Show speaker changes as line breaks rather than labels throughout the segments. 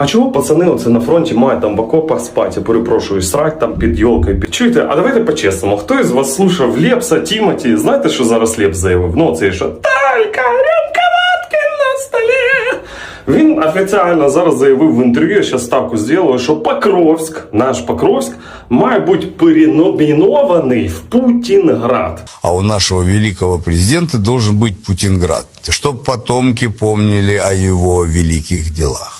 А чого пацани оце на фронті мають там в окопах спати, я перепрошую, срать там під йолкою. Під... Чуєте, а давайте по-чесному, хто із вас слушав Лепса, Тімоті? Знаєте, що зараз Лепс заявив? Ну, це що Талька, рюмка водки на столі. Він офіційно зараз заявив в інтерв'ю, я зараз ставку зробив, що Покровськ, наш Покровськ, має бути переномінований в Путінград.
А у нашего великого президента должен быть Путинград, чтобы потомки помнили о его великих делах.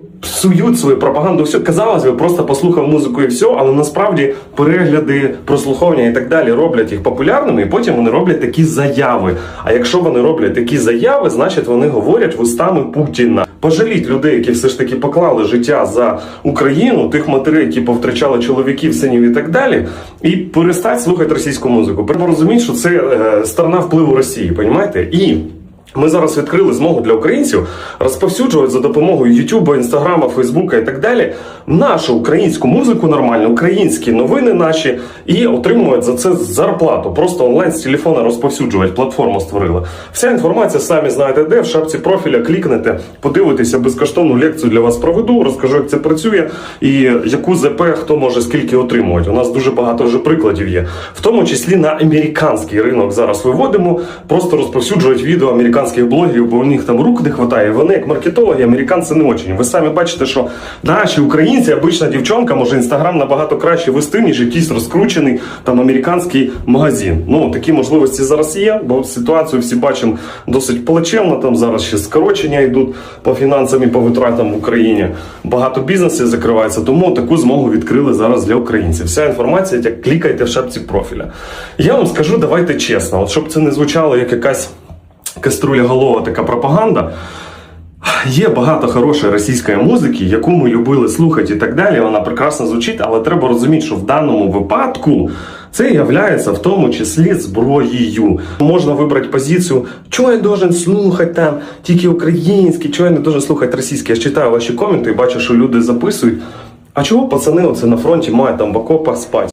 псують свою пропаганду. Все казалось би, просто послухав музику і все, але насправді перегляди, прослуховування і так далі роблять їх популярними, і потім вони роблять такі заяви. А якщо вони роблять такі заяви, значить вони говорять вустами Путіна. Пожаліть людей, які все ж таки поклали життя за Україну, тих матерей, які повтрачали чоловіків, синів і так далі, і перестать слухати російську музику. Треба розуміти, що це е, сторона впливу Росії, понімаєте? І ми зараз відкрили змогу для українців розповсюджувати за допомогою Ютуба, Інстаграма, Фейсбука і так далі нашу українську музику нормально, українські новини наші і отримують за це зарплату. Просто онлайн з телефона розповсюджувати. Платформу створили. Вся інформація самі знаєте, де в шапці профіля клікнете, подивитеся безкоштовну лекцію для вас проведу, розкажу, як це працює і яку ЗП хто може скільки отримувати. У нас дуже багато вже прикладів є, в тому числі на американський ринок зараз виводимо, просто розповсюджують відео американських блогерів, бо у них там рук не вистачає. Вони як маркетологи, американці не очень. Ви самі бачите, що наші українці, обична дівчонка, може інстаграм набагато краще вести, ніж якийсь розкручений там американський магазин. Ну такі можливості зараз є, бо ситуацію всі бачимо досить плачевно. Там зараз ще скорочення йдуть по фінансам і по витратам в Україні. Багато бізнесів закривається, тому таку змогу відкрили зараз для українців. Вся інформація, як клікайте в шапці профіля. Я вам скажу, давайте чесно, от щоб це не звучало як якась каструля голова така пропаганда. Є багато хорошої російської музики, яку ми любили слухати і так далі. Вона прекрасно звучить, але треба розуміти, що в даному випадку це є в тому числі зброєю. Можна вибрати позицію, чого я должен слухати там тільки український, чого я не должен слухати російський. Я читаю ваші коменти і бачу, що люди записують. А чого пацани оце на фронті мають там в окопах спати?